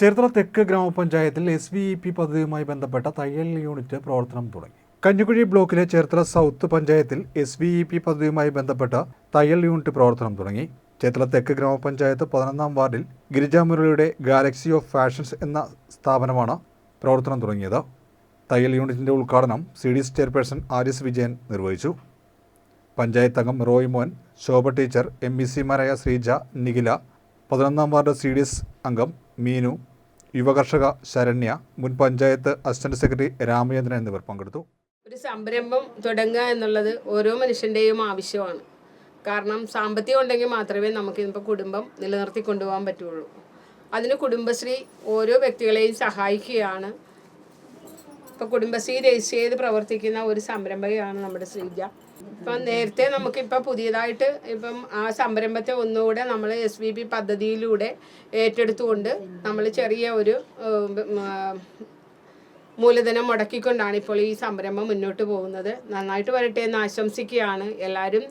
ചേർത്തല തെക്ക് ഗ്രാമപഞ്ചായത്തിൽ S V E P പദ്ധതിയുമായി ബന്ധപ്പെട്ട തയ്യൽ യൂണിറ്റ് പ്രവർത്തനം തുടങ്ങി. കഞ്ഞിക്കുഴി ബ്ലോക്കിലെ ചേർത്തല സൗത്ത് പഞ്ചായത്തിൽ എസ് വി ഇ പി പദ്ധതിയുമായി ബന്ധപ്പെട്ട തയ്യൽ യൂണിറ്റ് പ്രവർത്തനം തുടങ്ങി. ചേർത്തല തെക്ക് ഗ്രാമപഞ്ചായത്ത് പതിനൊന്നാം വാർഡിൽ ഗിരിജാമുരളിയുടെ ഗാലക്സി ഓഫ് ഫാഷൻസ് എന്ന സ്ഥാപനമാണ് പ്രവർത്തനം തുടങ്ങിയത്. തയ്യൽ യൂണിറ്റിന്റെ ഉദ്ഘാടനം C D S chairperson R S Vijayan നിർവഹിച്ചു. പഞ്ചായത്ത് അംഗം Roymon Shobha teacher M B സിമാരായ Sreeja Nikhila പതിനൊന്നാം വാർഡ് സി ഡി എസ് അംഗം മീനു യുവകർഷക ശരണ്യ മുൻ പഞ്ചായത്ത് അസിസ്റ്റന്റ് സെക്രട്ടറി രാമചന്ദ്രൻ എന്നിവർ പങ്കെടുത്തു. ഒരു സംരംഭം തുടങ്ങുക എന്നുള്ളത് ഓരോ മനുഷ്യന്റെയും ആവശ്യമാണ്. കാരണം സാമ്പത്തികം ഉണ്ടെങ്കിൽ മാത്രമേ നമുക്ക് ഇപ്പോൾ കുടുംബം നിലനിർത്തി കൊണ്ടുപോകാൻ പറ്റുള്ളൂ. അതിന് കുടുംബശ്രീ ഓരോ വ്യക്തികളെയും സഹായിക്കുകയാണ് ഇപ്പോൾ കുടുംബശ്രീ രജിസ്റ്റർ ചെയ്ത് പ്രവർത്തിക്കുന്ന ഒരു സംരംഭകയാണ് നമ്മുടെ ശ്രീജ. ഇപ്പം നേരത്തെ നമുക്കിപ്പോൾ പുതിയതായിട്ട് ഇപ്പം ആ സംരംഭത്തെ ഒന്നുകൂടെ നമ്മൾ എസ് വി പി പദ്ധതിയിലൂടെ ഏറ്റെടുത്തുകൊണ്ട് നമ്മൾ ചെറിയ ഒരു മൂലധനം മുടക്കിക്കൊണ്ടാണ് ഇപ്പോൾ ഈ സംരംഭം മുന്നോട്ട് പോകുന്നത്. നന്നായിട്ട് വരട്ടെ എന്ന് ആശംസിക്കുകയാണ് എല്ലാവരും.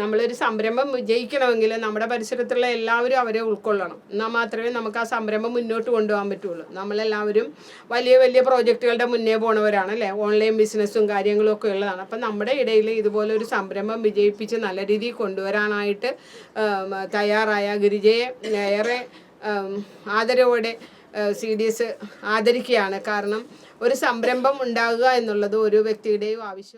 നമ്മളൊരു സംരംഭം വിജയിക്കണമെങ്കിൽ നമ്മുടെ പരിസരത്തുള്ള എല്ലാവരും അവരെ ഉൾക്കൊള്ളണം. എന്നാൽ മാത്രമേ നമുക്ക് ആ സംരംഭം മുന്നോട്ട് കൊണ്ടുപോകാൻ പറ്റുള്ളൂ. നമ്മളെല്ലാവരും വലിയ വലിയ പ്രോജക്റ്റുകളുടെ മുന്നേ പോണവരാണ് അല്ലേ? ഓൺലൈൻ ബിസിനസ്സും കാര്യങ്ങളും ഒക്കെ ഉള്ളതാണ്. അപ്പം നമ്മുടെ ഇടയിൽ ഇതുപോലെ ഒരു സംരംഭം വിജയിപ്പിച്ച് നല്ല രീതിയിൽ കൊണ്ടുവരാനായിട്ട് തയ്യാറായ ഗിരിജയെ ഏറെ ആദരവോടെ സി ഡി എസ് ആദരിക്കുകയാണ്. കാരണം ഒരു സംരംഭം ഉണ്ടാകുക എന്നുള്ളത് ഒരു വ്യക്തിയുടെയും ആവശ്യം